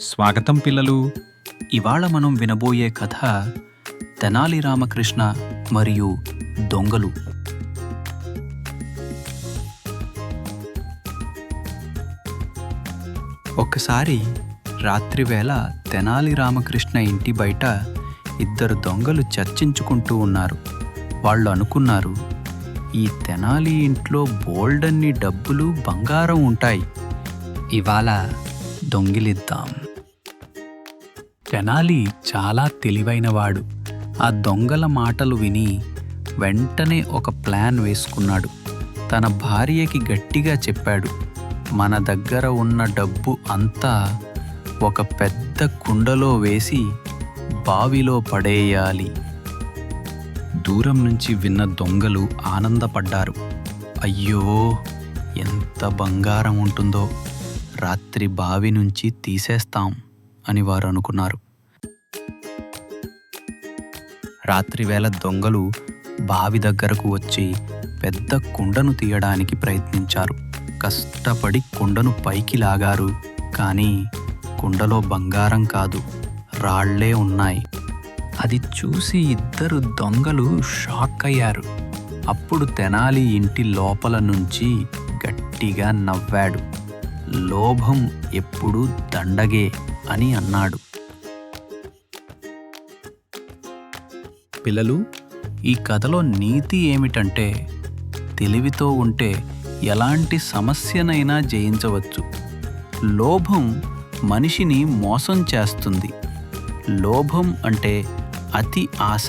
స్వాగతం పిల్లలు. ఇవాళ మనం వినబోయే కథ తెనాలి రామకృష్ణ మరియు దొంగలు. ఒకసారి రాత్రివేళ తెనాలి రామకృష్ణ ఇంటి బయట ఇద్దరు దొంగలు చర్చించుకుంటూ ఉన్నారు. వాళ్ళు అనుకున్నారు ఈ తెనాలి ఇంట్లో బోల్డన్ని డబ్బులు బంగారం ఉంటాయి. ఇవాళ దొంగిలిద్దాం. తెనాలి చాలా తెలివైనవాడు. ఆ దొంగల మాటలు విని వెంటనే ఒక ప్లాన్ వేసుకున్నాడు. తన భార్యకి గట్టిగా చెప్పాడు. మన దగ్గర ఉన్న డబ్బు అంతా ఒక పెద్ద కుండలో వేసి బావిలో పడేయాలి. దూరం నుంచి విన్న దొంగలు ఆనందపడ్డారు. అయ్యో ఎంత బంగారం ఉంటుందో. రాత్రి బావి నుంచి తీసేస్తాం అని వారు అనుకున్నారు రాత్రివేళ దొంగలు బావి దగ్గరకు వచ్చి పెద్ద కుండను తీయడానికి ప్రయత్నించారు. కష్టపడి కుండను పైకి లాగారు. కానీ కుండలో బంగారం కాదు రాళ్ళే ఉన్నాయి. అది చూసి ఇద్దరు దొంగలు షాక్ అయ్యారు. అప్పుడు తెనాలి ఇంటి లోపల నుంచి గట్టిగా నవ్వాడు. లోభం ఎప్పుడూ దండగే అని అన్నాడు. పిల్లలు ఈ కథలో నీతి ఏమిటంటే తెలివితో ఉంటే ఎలాంటి సమస్యనైనా జయించవచ్చు. లోభం మనిషిని మోసం చేస్తుంది. లోభం అంటే అతి ఆశ.